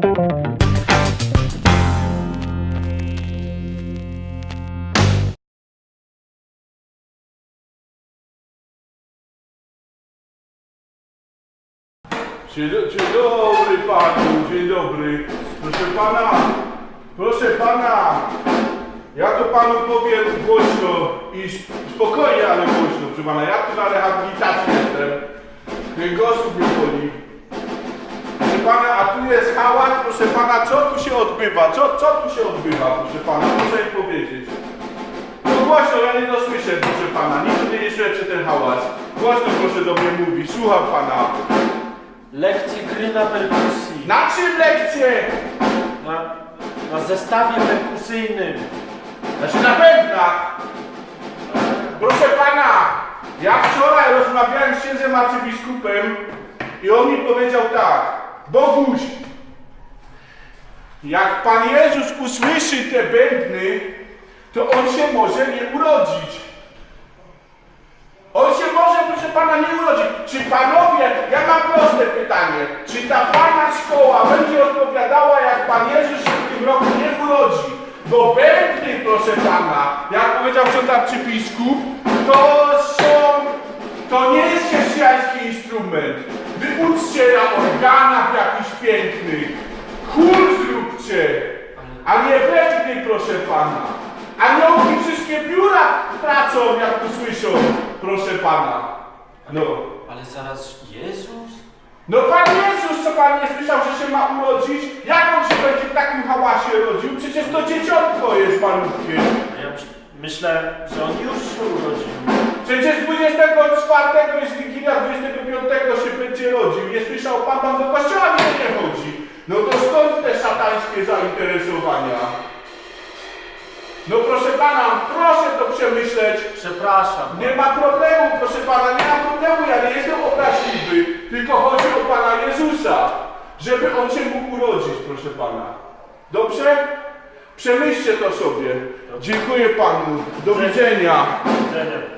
Dzień, do, dzień dobry panu, dzień dobry. Proszę pana, proszę pana. Ja to panu powiem głośno i spokojnie, ale głośno, proszę pana. Ja tu na rehabilitacji jestem. Kręgosłup mnie boli. Pana, a tu jest hałas, proszę pana, co tu się odbywa? Co, co tu się odbywa, proszę pana? Proszę mi powiedzieć. No głośno, ja nie dosłyszę, proszę pana. Nic mnie nie słyszę ten hałas. Głośno proszę do mnie mówić, słucham pana. Lekcje gry na perkusji. Na czym lekcje? Na, na zestawie perkusyjnym. Znaczy na pewnach. Proszę pana, ja wczoraj rozmawiałem z księdzem arcybiskupem i on mi powiedział tak. Boguś, jak Pan Jezus usłyszy te bębny, to On się może nie urodzić. On się może, proszę Pana, nie urodzić. Czy Panowie, ja mam proste pytanie, czy ta Pana szkoła będzie odpowiadała, jak Pan Jezus się w tym roku nie urodzi? Bo bębny, proszę Pana, jak powiedział ksiądz arcybiskup, to są, to nie jest chrześcijański instrument. Wy na organach pięknych. Chór zróbcie, a nie bębny, proszę Pana. Aniołki wszystkie biura tracą, jak usłyszą, proszę Pana. No. Ale zaraz Jezus? No Pan Jezus, co Pan nie słyszał, że się ma urodzić? Jak On się będzie w takim hałasie rodził? Przecież to dzieciątko jest. A Ja myśl- myślę, że on już się urodził. Przecież 24 jest Wigilia, zainteresowania? No proszę Pana, proszę to przemyśleć. Przepraszam. Nie ma problemu, proszę pana, nie ma problemu, ja nie jestem obraźliwy, tylko chodzi o pana Jezusa, żeby on się mógł urodzić, proszę pana. Dobrze? Przemyślcie to sobie. Dziękuję panu. Do widzenia. Do widzenia.